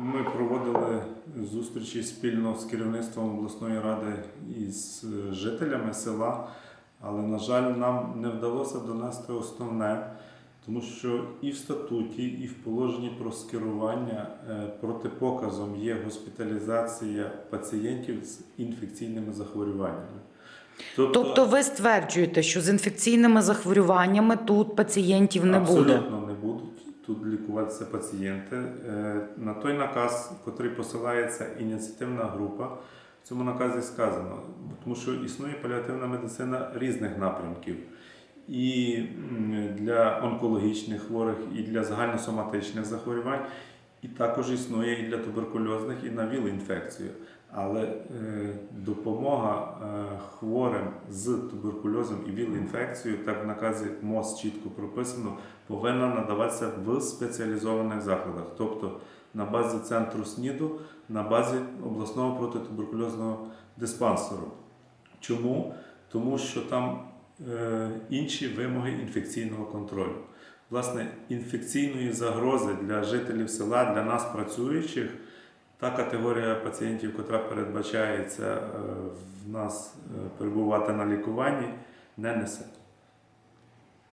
Ми проводили зустрічі спільно з керівництвом обласної ради і з е, жителями села, але, на жаль, нам не вдалося донести основне, тому що і в статуті, і в положенні про скерування е, протипоказом є госпіталізація пацієнтів з інфекційними захворюваннями. Тобто ви стверджуєте, що з інфекційними захворюваннями тут пацієнтів не буде. Абсолютно не будуть тут лікуватися пацієнти. Е, На той наказ, котрий посилається ініціативна група, в цьому наказі сказано, тому що існує паліативна медицина різних напрямків. І для онкологічних хворих, і для загальносоматичних захворювань, і також існує і для туберкульозних, і на ВІЛ-інфекцію. Але е, допомога е, хворим з туберкульозом і ВІЛ-інфекцією, так в наказі МОЗ чітко прописано, повинна надаватися в спеціалізованих закладах, тобто на базі центру СНІДу, на базі обласного протитуберкульозного диспансеру. Чому? Тому що там е, інші вимоги інфекційного контролю. Власне, інфекційної загрози для жителів села, для нас працюючих, та категорія пацієнтів, яка передбачається е, в нас е, перебувати на лікуванні, не несе.